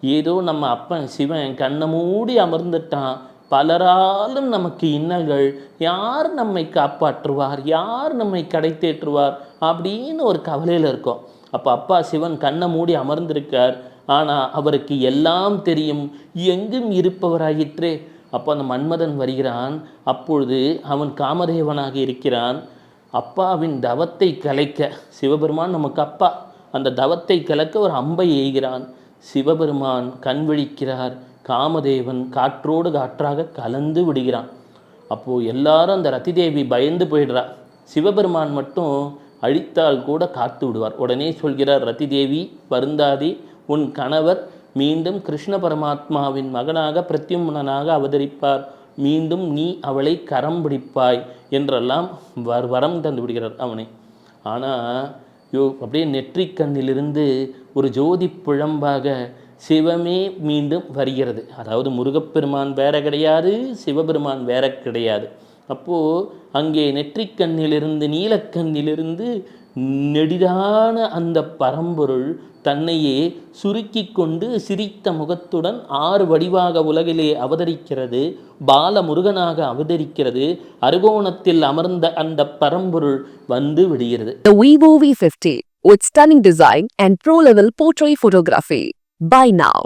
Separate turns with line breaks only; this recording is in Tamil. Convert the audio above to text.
ஏதோ நம்ம அப்பன் சிவன் கண்ணை மூடி அமர்ந்துட்டான். பலராலும் நமக்கு இன்னல்கள். யார் நம்மை காப்பாற்றுவார்? யார் நம்மை கடை தேற்றுவார் அப்படின்னு ஒரு கவலையில் இருக்கோம். அப்போ அப்பா சிவன் கண்ணை மூடி அமர்ந்திருக்கார். ஆனால் அவருக்கு எல்லாம் தெரியும். எங்கும் இருப்பவராயிற்றே. அப்போ அந்த மன்மதன் வருகிறான். அப்பொழுது அவன் காமதேவனாக இருக்கிறான். அப்பாவின் தவத்தை கலைக்க சிவபெருமான் நமக்கு அப்பா. அந்த தவத்தை கலக்க ஒரு அம்பை எய்கிறான். சிவபெருமான் கண் விழிக்கிறார். காமதேவன் காற்றோடு காற்றாக கலந்து விடுகிறான். அப்போது எல்லாரும் அந்த ரத்திதேவி பயந்து போயிடுறா. சிவபெருமான் மட்டும் அழித்தால் கூட காத்து விடுவார். உடனே சொல்கிறார் ரத்திதேவி வருந்தாதி. உன் கணவர் மீண்டும் கிருஷ்ண பரமாத்மாவின் மகனாக பிரத்யும்னனாக அவதரிப்பார். மீண்டும் நீ அவளை கரம் பிடிப்பாய் என்றெல்லாம் வர் வரம் தந்து விடுகிறார் அவனை. ஆனால் யோ அப்படியே நெற்றிக் கண்ணிலிருந்து ஒரு ஜோதி புழம்பாக சிவமே மீண்டும் வருகிறது. அதாவது முருகப்பெருமான் வேற கிடையாது சிவபெருமான் வேற கிடையாது. அப்போது அங்கே நெற்றிக்கண்ணிலிருந்து நீலக்கண்ணிலிருந்து நெடிதான அந்த பரம்பொருள் தன்னையே சுருக்கி கொண்டு சிரித்த முகத்துடன் ஆறு வடிவாக உலகிலே அவதரிக்கிறது பால முருகனாக அவதரிக்கிறது அருகோணத்தில் அமர்ந்த அந்த பரம்பொருள் வந்து விடுகிறது.
With stunning design and pro-level portrait photography. Buy now.